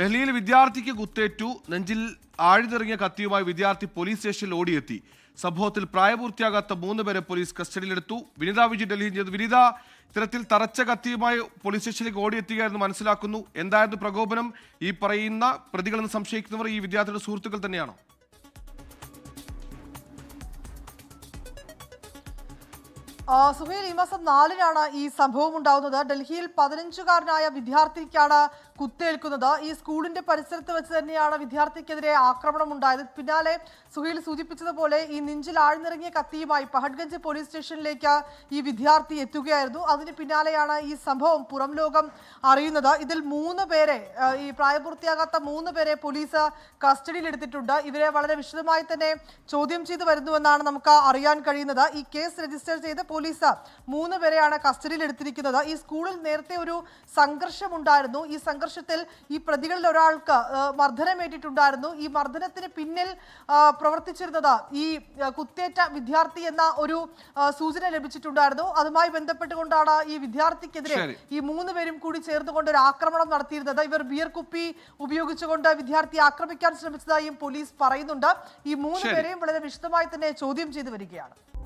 ഡൽഹിയിൽ വിദ്യാർത്ഥിക്ക് കുത്തേറ്റു. നെഞ്ചിൽ ആഴ്ന്നിറങ്ങിയ കത്തിയുമായി വിദ്യാർത്ഥി പോലീസ് സ്റ്റേഷനിൽ ഓടിയെത്തി. സംഭവത്തിൽ പ്രായപൂർത്തിയാകാത്ത മൂന്ന് പേരെ പോലീസ് കസ്റ്റഡിയിലെടുത്തു. വിനിത വിജി ഡൽഹിയിൽ ചെയ്തു. വിനിത ഇത്തരത്തിൽ തറച്ച കത്തിയുമായി പോലീസ് സ്റ്റേഷനിലേക്ക് ഓടിയെത്തുക എന്ന് മനസ്സിലാക്കുന്നു. എന്തായിരുന്നു പ്രകോപനം? ഈ പറയുന്ന പ്രതികളെന്ന് സംശയിക്കുന്നവർ ഈ വിദ്യാർത്ഥിയുടെ സുഹൃത്തുക്കൾ തന്നെയാണോ? സുഹേൽ ഈ മാസം നാലിനാണ് ഈ സംഭവം ഉണ്ടാവുന്നത്. ഡൽഹിയിൽ പതിനഞ്ചുകാരനായ വിദ്യാർത്ഥിക്കാണ് കുത്തേൽക്കുന്നത്. ഈ സ്കൂളിന്റെ പരിസരത്ത് വെച്ച് തന്നെയാണ് വിദ്യാർത്ഥിക്കെതിരെ ആക്രമണം ഉണ്ടായത്. പിന്നാലെ സുഹേൽ സൂചിപ്പിച്ചതുപോലെ ഈ നെഞ്ചിൽ ആഴ്ന്നിറങ്ങിയ കത്തിയുമായി പഹഡ്ഗഞ്ച് പോലീസ് സ്റ്റേഷനിലേക്ക് ഈ വിദ്യാർത്ഥി എത്തുകയായിരുന്നു. അതിന് പിന്നാലെയാണ് ഈ സംഭവം പുറം ലോകം അറിയുന്നത്. ഇതിൽ മൂന്ന് പേരെ ഈ പ്രായപൂർത്തിയാകാത്ത മൂന്ന് പേരെ പോലീസ് കസ്റ്റഡിയിൽ എടുത്തിട്ടുണ്ട് ഇവരെ വളരെ വിശദമായി തന്നെ ചോദ്യം ചെയ്തു വരുന്നുവെന്നാണ് നമുക്ക് അറിയാൻ കഴിയുന്നത്. ഈ കേസ് രജിസ്റ്റർ ചെയ്ത് പോലീസ് മൂന്ന് പേരെയാണ് കസ്റ്റഡിയിൽ എടുത്തിരിക്കുന്നത് ഈ സ്കൂളിൽ നേരത്തെ ഒരു സംഘർഷമുണ്ടായിരുന്നു. ഈ സംഘർഷത്തിൽ ഈ പ്രതികളിൽ ഒരാൾക്ക് മർദ്ദനമേറ്റിട്ടുണ്ടായിരുന്നു. ഈ മർദ്ദനത്തിന് പിന്നിൽ പ്രവർത്തിച്ചിരുന്നത് ഈ കുത്തേറ്റ വിദ്യാർത്ഥി എന്ന ഒരു സൂചന ലഭിച്ചിട്ടുണ്ടായിരുന്നു. അതുമായി ബന്ധപ്പെട്ടുകൊണ്ടാണ് ഈ വിദ്യാർത്ഥിക്കെതിരെ ഈ മൂന്ന് പേരും കൂടി ചേർന്നുകൊണ്ട് ഒരു ആക്രമണം നടത്തിയിരുന്നത്. ഇവർ ബിയർ കുപ്പി ഉപയോഗിച്ചുകൊണ്ട് വിദ്യാർത്ഥിയെ ആക്രമിക്കാൻ ശ്രമിച്ചതായും പോലീസ് പറയുന്നുണ്ട്. ഈ മൂന്ന് പേരെയും വളരെ വിശദമായി തന്നെ ചോദ്യം ചെയ്തു വരികയാണ്.